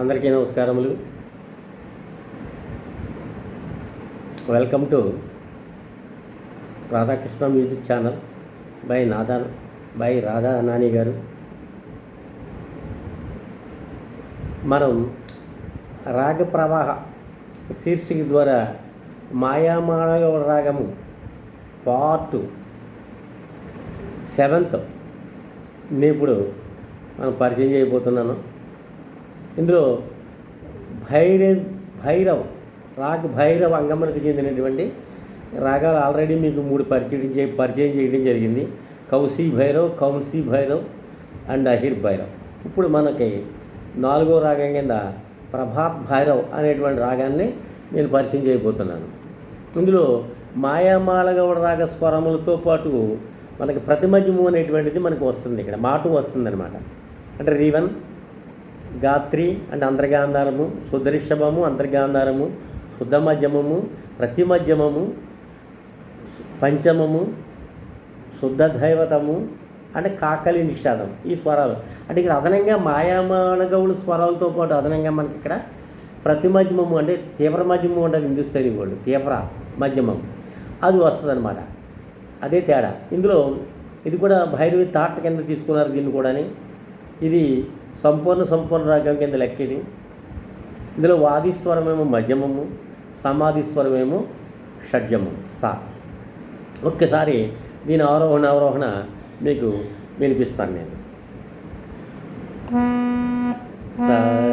అందరికీ నమస్కారములు. Welcome to Radhakrishna music channel by నాదా బై రాధా నాని గారు. మనం రాగ ప్రవాహ శీర్షిక ద్వారా మాయామాళవ రాగము పార్ట్ సెవెంత్ నేను ఇప్పుడు మనం పరిచయం చేయబోతున్నాను. ఇందులో భైరవ్ భైరవ్ రాగ్ భైరవ్ అంగమ్మకు చెందినటువంటి రాగాలు ఆల్రెడీ మీకు మూడు పరిచయం చే పరిచయం చేయడం జరిగింది. కౌశీ భైరవ్ కౌన్సీ భైరవ్ అండ్ అహిర్ భైరవ్. ఇప్పుడు మనకి నాలుగో రాగం కింద ప్రభాత్ భైరవ్ అనేటువంటి రాగాన్ని నేను పరిచయం చేయబోతున్నాను. ఇందులో మాయామాలగౌడ రాగ స్వరములతో పాటు మనకి ప్రతిమజము అనేటువంటిది మనకు వస్తుంది ఇక్కడ. మాటు వస్తుంది అనమాట అంటే రీవన్. గాత్రి అంటే అంతర్గాంధారము సుదరిషభము అంతర్గాంధారము శుద్ధ మధ్యమము ప్రతి మధ్యమము పంచమము శుద్ధ దైవతము అంటే కాకలి నిషాదం ఈ స్వరాలు. అంటే ఇక్కడ అదనంగా మాయామానగవులు స్వరాలతో పాటు అదనంగా మనకి ఇక్కడ ప్రతి మధ్యమము అంటే తీవ్ర మధ్యమము అంటే హిందుస్థానీ వాళ్ళు. తీవ్ర మధ్యమం అది వస్తుంది అనమాట అదే తేడా. ఇందులో ఇది కూడా భైరవి తాట కింద తీసుకున్నారు దీన్ని కూడాని. ఇది సంపూర్ణ సంపూర్ణ రాగం కింద లెక్క ఇది. ఇందులో వాదిస్వరమేమో మధ్యమము సమాధిస్వరమేమో షడ్జము సా. ఒక్కసారి దీని అవరోహణ అవరోహణ మీకు వినిపిస్తాను నేను. సరే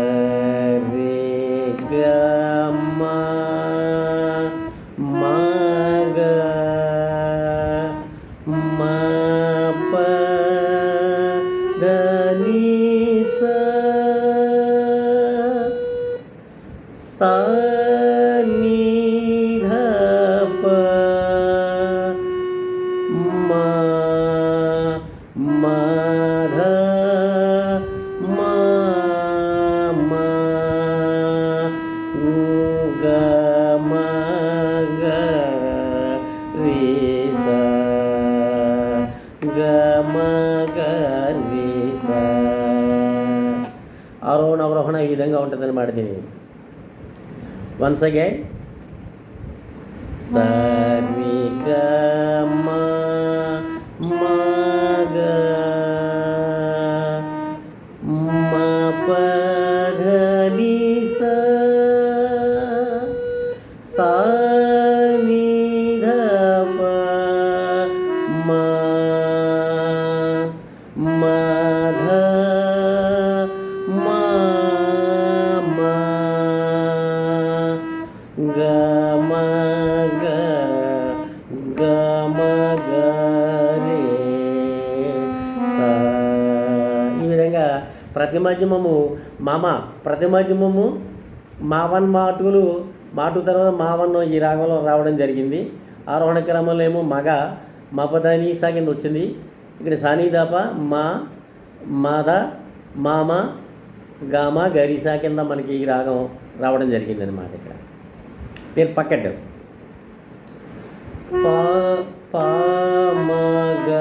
సా ని ధ ప మ మ వన్స్ అగైన్ సరి గ గ గ గ రే స ఈ విధంగా ప్రతి మధ్యమము మామ ప్రతి మావన్ మాటులు మాటు తర్వాత మావన్ ఈ రాగంలో రావడం జరిగింది. ఆరోహణ క్రమంలో ఏమో మగ మపదని సా కింద వచ్చింది. ఇక్కడ సానీదాప మా మాద మామ గామ గరిసా కింద మనకి ఈ రాగం రావడం జరిగిందనమాట ఇక్కడ. నేను పక్కట్. పా మ గ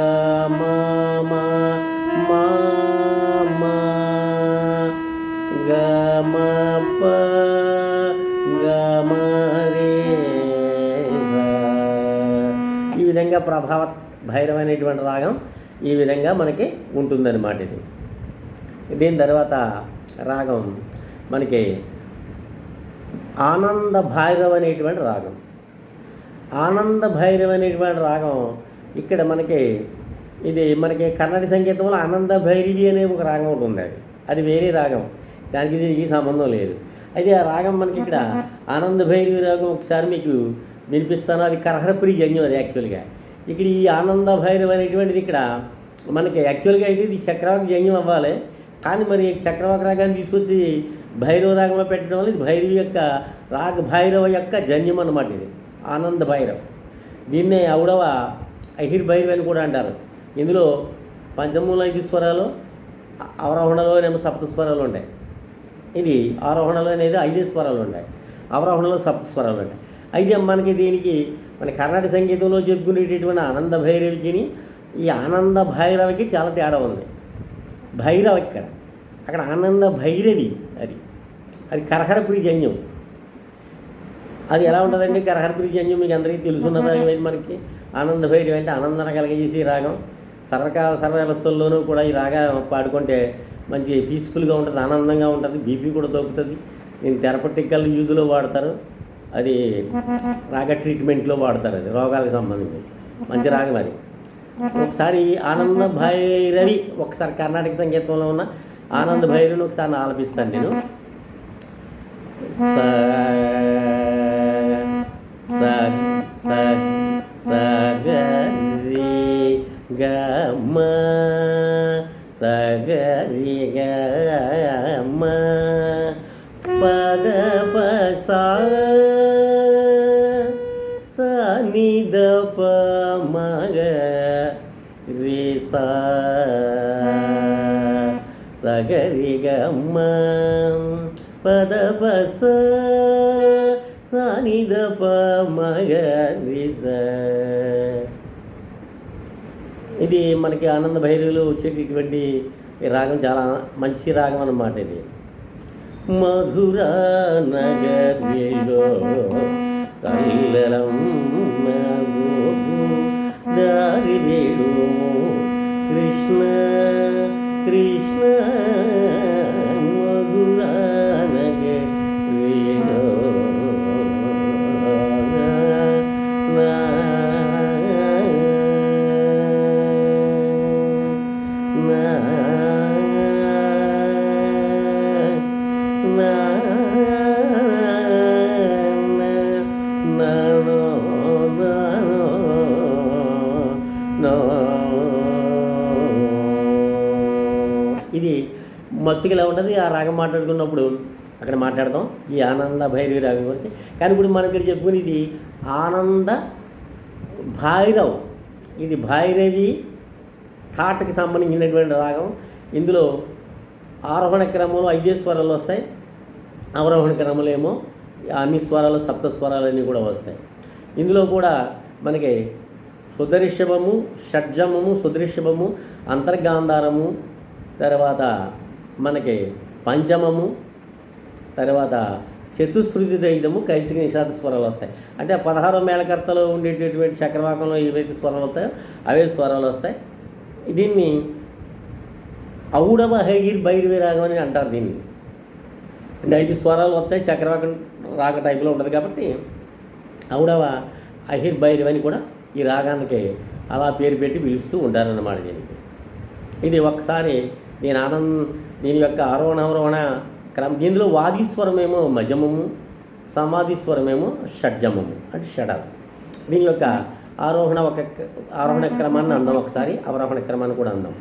గ మ ప గ మ రే ఈ విధంగా ప్రభావ భైరవైనటువంటి రాగం ఈ విధంగా మనకి ఉంటుందన్నమాట ఇది. దీని తర్వాత రాగం మనకి ఆనంద భైరవ్ అనేటువంటి రాగం. ఆనంద భైరవ్ అనేటువంటి రాగం ఇక్కడ మనకి ఇది మనకి కన్నడ సంగీతంలో ఆనంద భైరవి అనే ఒక రాగం ఒకటి ఉంది అది. అది వేరే రాగం. దానికి దీనికి సంబంధం లేదు. అయితే ఆ రాగం మనకి ఇక్కడ ఆనంద భైరవి రాగం ఒకసారి మీకు వినిపిస్తాను. అది కరహరపురి జన్యం అది యాక్చువల్గా. ఇక్కడ ఈ ఆనంద భైరవ్ అనేటువంటిది ఇక్కడ మనకి యాక్చువల్గా అయితే ఇది చక్రవాక జన్యం అవ్వాలి. కానీ మరి చక్రవాక రాగాన్ని తీసుకొచ్చి భైరవ రాగంలో పెట్టడం వల్ల ఇది భైరవి యొక్క రాగ భైరవ యొక్క జన్యం అన్నమాట ఇది. ఆనంద భైరవ్. దీన్నే ఔడవ అహిర్ భైరవ అని కూడా అంటారు. ఇందులో పంచమూల ఐదు స్వరాలు అవరోహణలో ఏమో సప్త స్వరాలు ఉంటాయి. ఇది ఆరోహణలో అనేది ఐదు స్వరాలు ఉంటాయి. అవరోహణలో సప్త స్వరాలు ఉంటాయి. అయితే మనకి దీనికి మన కర్ణాటక సంగీతంలో చెప్పుకునేటటువంటి ఆనంద భైరవికిని ఈ ఆనంద భైరవికి చాలా తేడా ఉంది. భైరవ ఇక్కడ. అక్కడ ఆనంద భైరవి అది. అది కరహరపురి జన్యం అది ఎలా ఉంటుందండి? కరహరపురి జన్యం మీకు అందరికీ తెలుసున్న రాగం ఇది మనకి? ఆనంద భైరవి అంటే ఆనందన కలిగజేసి రాగం. సర్వకాల సర్వ వ్యవస్థల్లోనూ కూడా ఈ రాగా పాడుకుంటే మంచి పీస్ఫుల్గా ఉంటుంది ఆనందంగా ఉంటుంది బీపీ కూడా దొరుకుతుంది దీన్ని థెరపటికల్ యూజ్లో వాడతారు. అది రాగ ట్రీట్మెంట్లో వాడతారు అది రోగాలకు సంబంధించి. మంచి రాగం అది. ఒకసారి ఆనంద భైరవి ఒకసారి కర్ణాటక సంగీతంలో ఉన్న ఆనంద భైరవిని ఒకసారి నేను ఆలపిస్తాను నేను. స స స స గ రి గ మ స గ రి గ మ ప ద ప సా పద ప ఇది మనకి ఆనంద భైరవులు వచ్చేటటువంటి రాగం చాలా మంచి రాగం అన్నమాట ఇది. మధుర నగరిలో కల్లరం దారి వేడు కృష్ణ కృష్ణ మధుర ఇది మచ్చుకలా ఉంటుంది? ఆ రాగం మాట్లాడుకున్నప్పుడు అక్కడ మాట్లాడదాం. ఈ ఆనంద భైరవి రాగం గురించి. కానీ ఇప్పుడు మనం ఇక్కడ చెప్పుకుని ఇది ఆనంద భైరవ్. ఇది భైరవి ఠాట్కి సంబంధించినటువంటి రాగం. ఇందులో ఆరోహణ క్రమంలో ఐదే స్వరాలు వస్తాయి. అవరోహణ క్రమంలో ఏమో అన్ని స్వరాలు సప్త స్వరాలు అన్నీ కూడా వస్తాయి. ఇందులో కూడా మనకి సుదరిషభము షడ్జమము సుదరిషభము అంతర్గాంధారము తర్వాత మనకి పంచమము తర్వాత చతుశ్రుతి దైతము కైసిక నిషాద స్వరాలు వస్తాయి. అంటే పదహారో మేళకర్తలో ఉండేటటువంటి చక్రవాకంలో ఏవైతే స్వరాలు వస్తాయో అవే స్వరాలు వస్తాయి. దీన్ని ఔడవ హైగిర్ భైరవి రాగం అని అంటారు దీన్ని. అంటే ఐదు స్వరాలు వస్తాయి చక్రవాకం రాగ టైపులో ఉంటుంది కాబట్టి ఔడవ అహిర్ భైరవి అని కూడా ఈ రాగానికి అలా పేరు పెట్టి పిలుస్తూ ఉంటారన్నమాట దీనికి ఇది ఒకసారి దీని ఆనంద దీని యొక్క ఆరోహణ అవరోహణ క్రమం దీనిలో వాదీశ్వరమేమో మజమము సమాధిస్వరమేమో షడ్జమము అంటే షడాలు. దీని యొక్క ఆరోహణ ఒక ఆరోహణ క్రమాన్ని అందాం ఒకసారి అవరోహణ క్రమాన్ని కూడా అందాం.